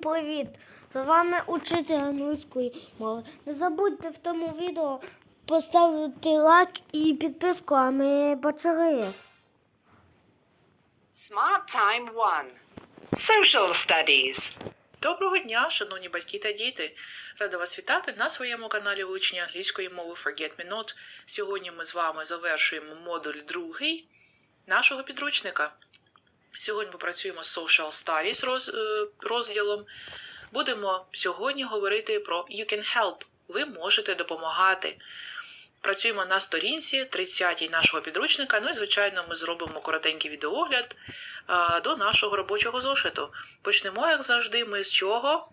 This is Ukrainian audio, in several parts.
Всім привіт! З вами учитель англійської мови. Не забудьте в тому відео поставити лайк і підписку, а ми почали. Smart Time 1 Social Studies. Доброго дня, шановні батьки та діти! Рада вас вітати на своєму каналі вивчення англійської мови Forget Me Not. Сьогодні ми з вами завершуємо модуль другий нашого підручника. Сьогодні попрацюємо з Social Studies роз- е, розділом. Будемо сьогодні говорити про You can help. Ви можете допомагати. Працюємо на сторінці 30 нашого підручника. Ну і, звичайно, ми зробимо коротенький відеогляд а, до нашого робочого зошиту. Почнемо, як завжди, ми з чого?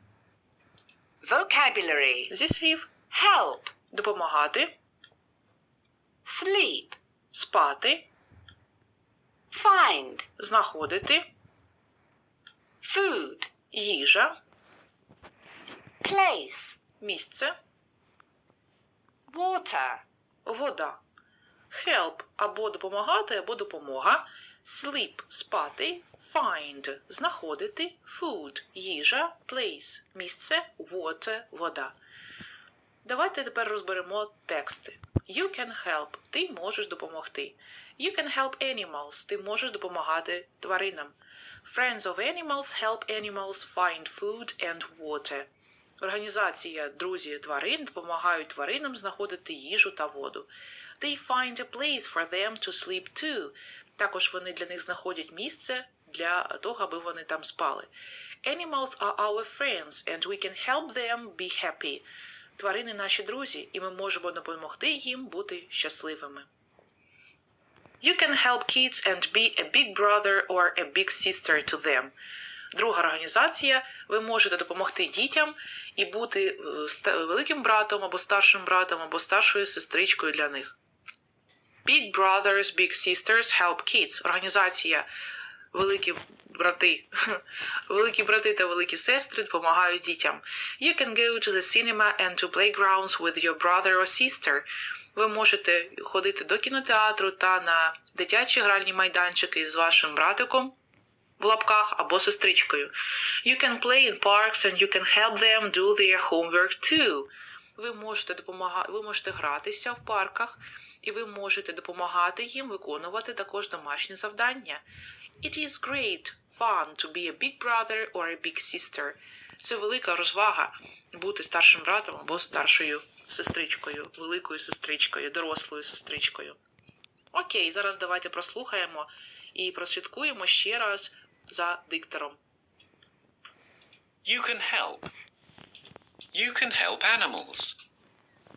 Vocabulary Зі слів Help, допомагати, Sleep, спати, Find, знаходити, Food, їжа, Place, місце, Water, вода. Help. Або допомагати, або допомога. Sleep. Спати, find. Знаходити, food. Їжа, place. Місце, water. Вода. Давайте тепер розберемо тексти. You can help ти можеш допомогти. You can help animals ти можеш допомагати тваринам. Friends of animals help animals find food and water. Організація Друзі тварин допомагають тваринам знаходити їжу та воду. They find a place for them to sleep too. Також вони для них знаходять місце для того, аби вони там спали. Animals are our friends and we can help them be happy. Тварини наші друзі, і ми можемо допомогти їм бути щасливими. You can help kids and be a big brother or a big sister to them. Друга організація, ви можете допомогти дітям і бути е, великим братом або старшим братом, або старшою сестричкою для них. Big Brothers, Big Sisters Help Kids. Організація Великі брати. Великі брати та великі сестри допомагають дітям. You can go to the cinema and to playgrounds with your brother or sister. Ви можете ходити до кінотеатру та на дитячі гральні майданчики з вашим братиком в лапках або сестричкою. You can play in parks and you can help them do their homework too. Ви можете допомагати, ви можете гратися в парках, і ви можете допомагати їм виконувати також домашні завдання. It is great fun to be a big brother or a big sister. Це велика розвага бути старшим братом або старшою сестричкою, великою сестричкою, дорослою сестричкою. Окей, зараз давайте прослухаємо і прослідкуємо ще раз за диктором. You can help. You can help animals.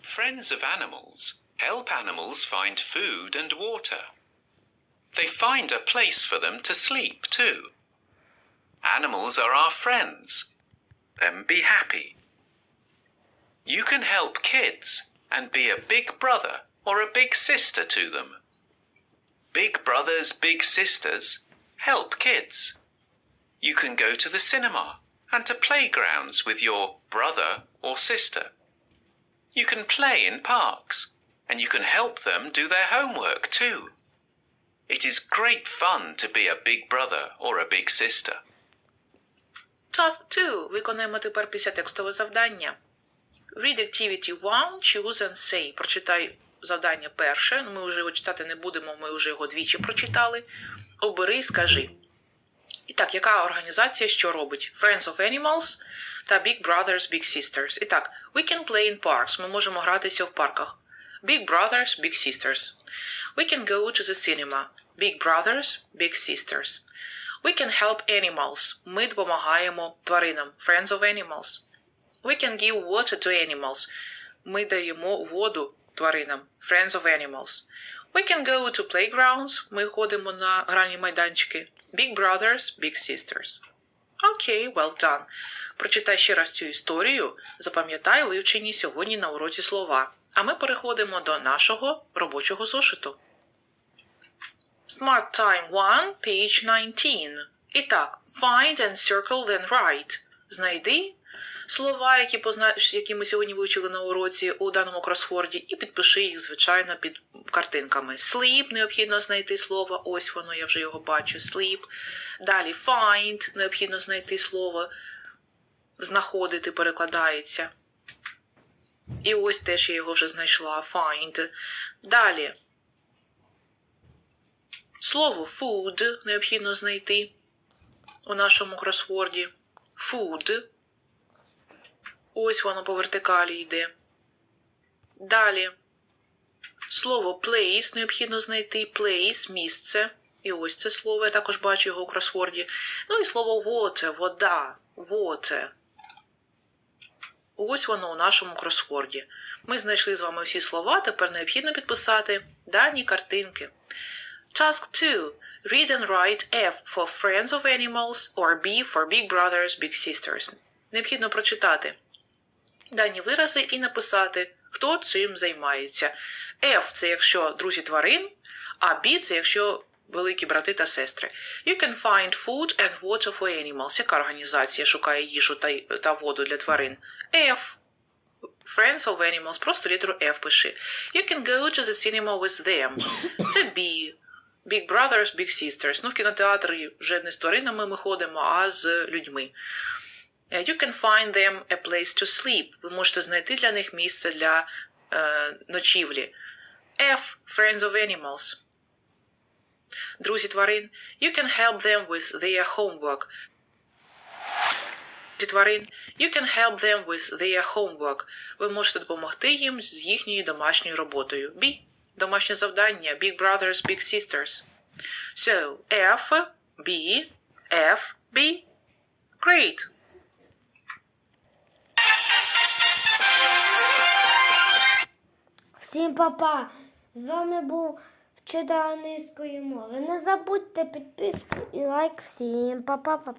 Friends of animals help animals find food and water. They find a place for them to sleep too. Animals are our friends. Then be happy. You can help kids and be a big brother or a big sister to them. Big brothers, big sisters help kids. You can go to the cinema and to playgrounds with your brother or sister. You can play in parks and you can help them do their homework too. It is great fun to be a big brother or a big sister. Task 2. Виконаємо тепер після текстове завдання. Read activity 1, choose and say. Прочитай завдання перше. Ми вже його читати не будемо, ми вже його двічі прочитали. Обери і скажи. І так, яка організація що робить? Friends of Animals та Big Brothers, Big Sisters. І так, we can play in parks. Ми можемо гратися в парках. Big Brothers, Big Sisters. We can go to the cinema. Big Brothers, Big Sisters. We can help animals. Ми допомагаємо тваринам. Friends of animals. We can give water to animals. Ми даємо воду тваринам. Friends of animals. We can go to playgrounds. Ми ходимо на гральні майданчики. Big brothers, big sisters. Окей, well done. Прочитай ще раз цю історію. Запам'ятай вивчені сьогодні на уроці слова. А ми переходимо до нашого робочого зошиту. Smart Time 1, page 19. І так, find and circle then write. Знайди слова, які, позна... які ми сьогодні вивчили на уроці у даному кросворді, і підпиши їх, звичайно, під картинками. Sleep необхідно знайти слово. Ось воно, я вже його бачу. Sleep. Далі find необхідно знайти слово. знаходити перекладається. І ось теж я його вже знайшла. Find. Далі. Слово food необхідно знайти у нашому кросворді. Food. Ось воно по вертикалі йде. Далі. Слово place необхідно знайти. Place місце. І ось це слово, я також бачу його у кросворді. Ну і слово water, вода. Water. Ось воно у нашому кросворді. Ми знайшли з вами всі слова, тепер необхідно підписати дані картинки. Task 2. Read and write F for friends of animals or B for big brothers, big sisters. Необхідно прочитати дані вирази і написати, хто цим займається. F це якщо друзі тварин, а B це якщо великі брати та сестри. You can find food and water for animals. Яка організація шукає їжу та, та воду для тварин? F. Friends of Animals, просто літеру F пиши. You can go to the cinema with them. Це B. Big Brothers, Big Sisters. Ну, в кінотеатрі вже не з тваринами ми ходимо, а з людьми. Е, You can find them a place to sleep. Ви можете знайти для них місце для е, ночівлі. F. Friends of Animals. Друзі тварин. You can help them with their homework. Друзі тварин. You can help them with their homework. Ви можете допомогти їм з їхньою домашньою роботою. B. Домашнє завдання. Big brothers, big sisters. So, F, B, F, B. Great. Всім па-па! З вами був вчитель англійської мови. Не забудьте підписку і лайк. Всім па-па-па-па.